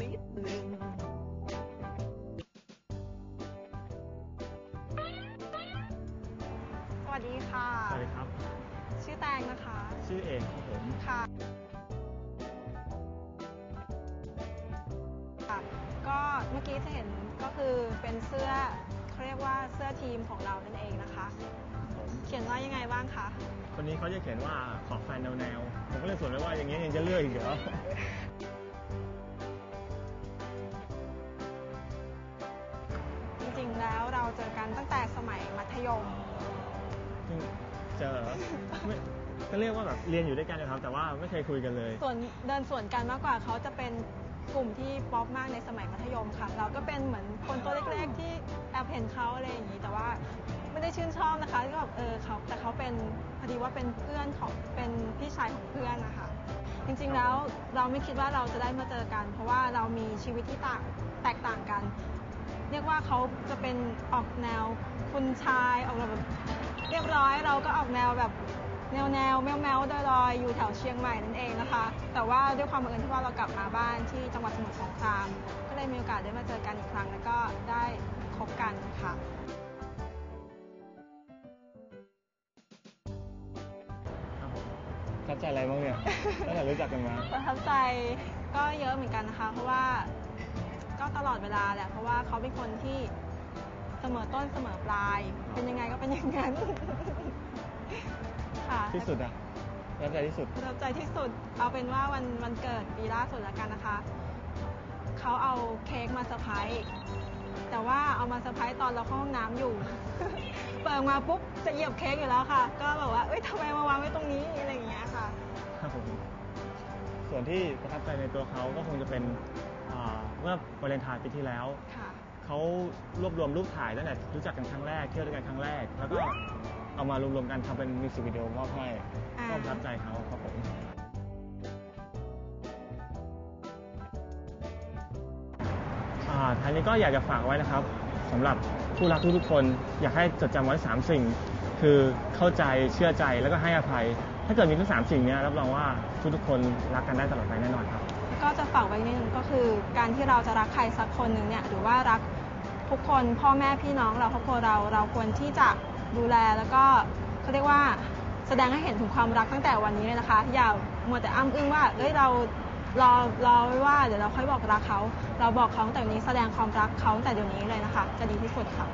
สวัสดีค่ะ สวัสดีครับ ชื่อแตงนะคะ ชื่อเอกครับผมค่ะค่ะก็เมื่อกี้จะเห็นก็คือเป็นเสื้อเขาเรียกว่าเสื้อทีมของเรานั่นเองนะคะ ผมเขียนว่ายังไงบ้างคะ คนนี้เขาจะเขียนว่าขอแฟนแนวแนวๆผมก็เลยสวนไปว่าอย่างเงี้ยยังจะเลือกอีกเหรอ เราเจอกันตั้งแต่สมัยมัธยมเพิ่งเจอเหรอไม่ก็เรียกว่าแบบเรียนอยู่ด้วยกันนะครับ แต่ว่าไม่เคยคุยกันเลย ส่วนเดินส่วนกันมากกว่าเขาจะเป็นกลุ่มที่ป๊อปมากในสมัยมัธยมค่ะ เราก็เป็นเหมือนคนตัวเล็กๆที่แอบเห็นเขาอะไรอย่างนี้ แต่ว่าไม่ได้ชื่นชอบนะคะก็แบบเออเขาแต่เขาเป็นพอดีว่าเป็นเพื่อนของเป็นพี่ชายของเพื่อนนะคะ จริงๆแล้วเราไม่คิดว่าเราจะได้มาเจอกัน เพราะว่าเรามีชีวิตที่ต่างแตกต่างกัน เรียกว่าเขาจะเป็นออกแนวคุณชายออกแนวแบบ เรียบร้อยเราก็ออกแนวแบบแนวแนวแมวแมวดอยๆอยู่แถวเชียงใหม่นั่นเองนะคะ แต่ว่าด้วยความบังเอิญที่ว่าเรากลับมาบ้านที่จังหวัดสมุทรสงคราม ก็เลยมีโอกาสได้มาเจอกันอีกครั้ง แล้วก็ได้คบกันค่ะครับผมทับใจอะไรบ้างเนี่ยตั้งแต่รู้จักกันมาประทับใจก็เยอะเหมือนกันนะคะ เพราะว่า ก็ตลอดเวลาแหละ เพราะว่าเขาเป็นคนที่เสมอต้นเสมอปลาย เป็นยังไงก็เป็นอย่างนั้น ค่ะที่สุดอะประทับใจที่สุดประทับใจที่สุด เอาเป็นว่าวันวันเกิดปีล่าสุดแล้วกันนะคะ เขาเอาเค้กมาเซอร์ไพรส์ แต่ว่าเอามาเซอร์ไพรส์ตอนเราเข้าห้องน้ำอยู่ เปิดมาปุ๊บจะเหยียบเค้กอยู่แล้วค่ะ ก็แบบว่า เอ้ยทำไมมาวางไว้ตรงนี้อะไรอย่างเงี้ยค่ะ ครับผมส่วนที่ประทับใจในตัวเขาก็คงจะเป็นอ่า เมื่อวาเลนไทน์ปีที่แล้ว ค่ะ เขารวบรวมรูปถ่ายตั้งแต่รู้จักกันครั้งแรกเที่ยวด้วยกันครั้งแรก แล้วก็เอามารวมๆกันทำเป็นมิวสิกวิดีโอมอบให้อ่า ก็ประทับใจเขาครับผมอ่าท้ายนี้ก็อยากจะฝากไว้นะครับสำหรับผู้รักทุกๆคน อยากให้จดจำไว้ 3 สิ่ง คือเข้าใจเชื่อใจแล้วก็ให้อภัย ถ้าเกิดมีทั้งสามสิ่งเนี้ยรับรองว่าทุกๆคนรักกันได้ตลอดไปแน่นอนครับ ก็จะฝากไว้นิดนึงก็คือ การที่เราจะรักใครสักคนหนึ่งเนี่ยหรือว่ารักทุกคนพ่อแม่พี่น้องเราครอบครัวเราเราควรที่จะดูแลแล้วก็เขาเรียกว่าแสดงให้เห็นถึงความรักตั้งแต่วันนี้เลยนะคะ อย่ามัวแต่อ้ำอึ้งว่าเอ้ยเรารอรอไว้ว่าเดี๋ยวเราค่อยบอกรักเขา เราบอกเขาตั้งแต่วันนี้แสดงความรักเขาตั้งแต่เดี๋ยวนี้เลยนะคะ จะดีที่สุดค่ะ